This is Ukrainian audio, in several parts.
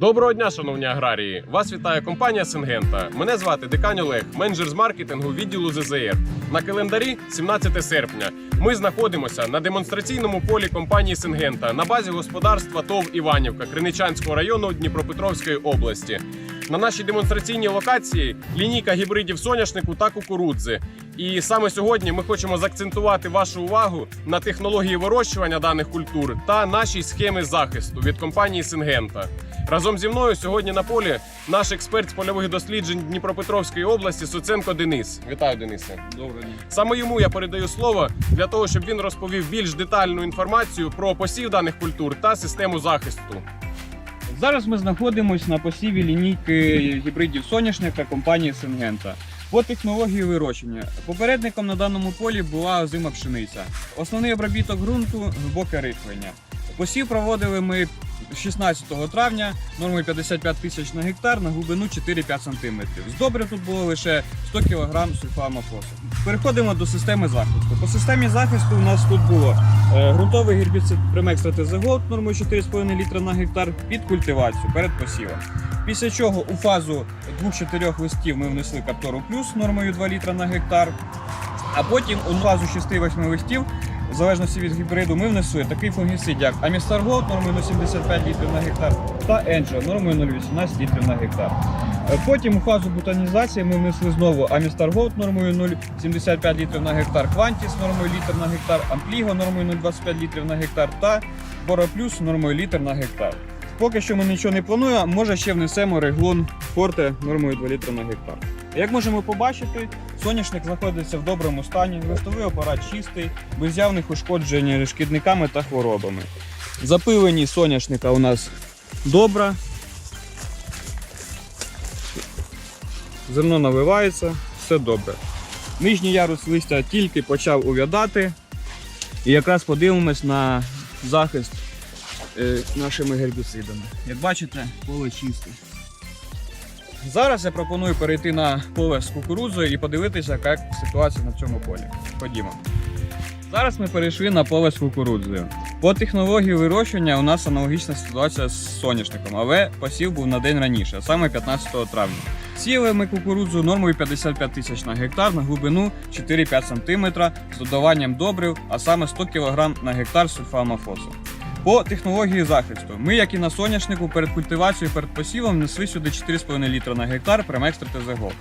Доброго дня, шановні аграрії! Вас вітає компанія Сингента. Мене звати Декань Олег, менеджер з маркетингу відділу ЗЗР. На календарі 17 серпня. Ми знаходимося на демонстраційному полі компанії Сингента на базі господарства ТОВ Іванівка Криничанського району Дніпропетровської області. На нашій демонстраційній локації лінійка гібридів соняшнику та кукурудзи. І саме сьогодні ми хочемо заакцентувати вашу увагу на технології вирощування даних культур та нашій схеми захисту від компанії Сингента. Разом зі мною сьогодні на полі наш експерт з польових досліджень Дніпропетровської області Суценко Денис. Вітаю, Денисе. Доброго дня. Саме йому я передаю слово для того, щоб він розповів більш детальну інформацію про посів даних культур та систему захисту. Зараз ми знаходимося на посіві лінійки гібридів соняшника компанії Сингента. По технології вирощення. Попередником на даному полі була озима пшениця. Основний обробіток ґрунту глибоке рихлення. Посів проводили ми 16 травня нормою 55 тисяч на гектар на глибину 4-5 см. З добрив тут було лише 100 кг сульфамофосу. Переходимо до системи захисту. По системі захисту у нас тут було е, ґрунтовий гербіцид Примекстра ТЗГО нормою 4,5 літра на гектар під культивацію перед посівом. Після чого у фазу 2-4 листів ми внесли Каптору Плюс нормою 2 літра на гектар. А потім у фазу 6-8 листів, в залежності від гібриду, ми внесли такий фунгіцид, як Амістар Голд нормою 0,75 літрів на гектар та Енджо нормою 0,18 літрів на гектар. Е, Потім у фазу бутанізації ми внесли знову Амістар Голд нормою 0,75 літрів на гектар, Квантіс нормою літр на гектар, Ампліго нормою 0,25 літрів на гектар та Бора Плюс нормою літр на гектар. Поки що ми нічого не плануємо, може ще внесемо реглон Форте нормою 2 літри на гектар. Як можемо побачити, соняшник знаходиться в доброму стані, листовий апарат чистий, без явних ушкоджень шкідниками та хворобами. Запилені соняшника у нас добре. Зерно навивається, все добре. Нижній ярус листя тільки почав увядати. І якраз подивимось на захист е, нашими гербіцидами. Як бачите, поле чисте. Зараз я пропоную перейти на поле з кукурудзою і подивитися, як ситуація на цьому полі. Ходімо. Зараз ми перейшли на поле з кукурудзою. По технології вирощування у нас аналогічна ситуація з соняшником, але посів був на день раніше, саме 15 травня. Сіяли ми кукурудзу нормою 55 тисяч на гектар на глибину 4-5 см з додаванням добрив, а саме 100 кг на гектар сульфамофосу. По технології захисту, ми, як і на соняшнику, перед культивацією перед посівом внесли сюди 4,5 літра на гектар Премекстра ТЗГО.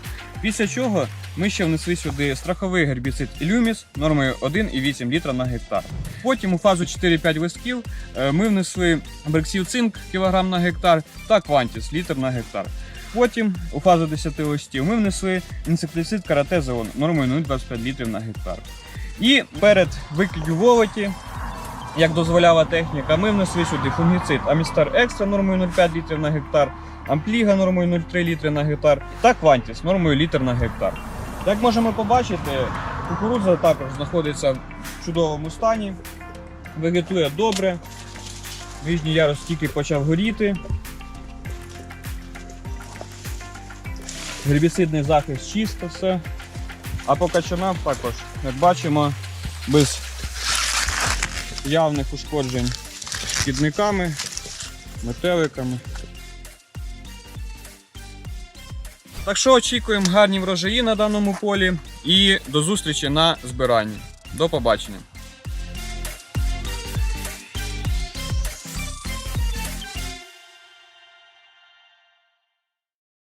Після чого ми ще внесли сюди страховий гербіцид Ілюміс нормою 1,8 літра на гектар. Потім у фазу 4-5 листків е, ми внесли брексів цинк кілограм на гектар та квантіс літр на гектар. Потім у фазу 10 листів ми внесли інсектицид карате зеон нормою 0,25 літрів на гектар. І перед викидю волоті як дозволяла техніка, ми внесли сюди фунгіцид Амістар Екстра нормою 0,5 літрів на гектар, Ампліга нормою 0,3 літри на гектар та Квантіс нормою літр на гектар. Як можемо побачити, кукурудза також знаходиться в чудовому стані, вегетує добре. Нижній ярус тільки почав горіти. Гербіцидний захист чисто все. А по качанам також, як бачимо, без явних ушкоджень шкідниками, метеликами. Так що очікуємо гарні врожаї на даному полі і до зустрічі на збиранні. До побачення!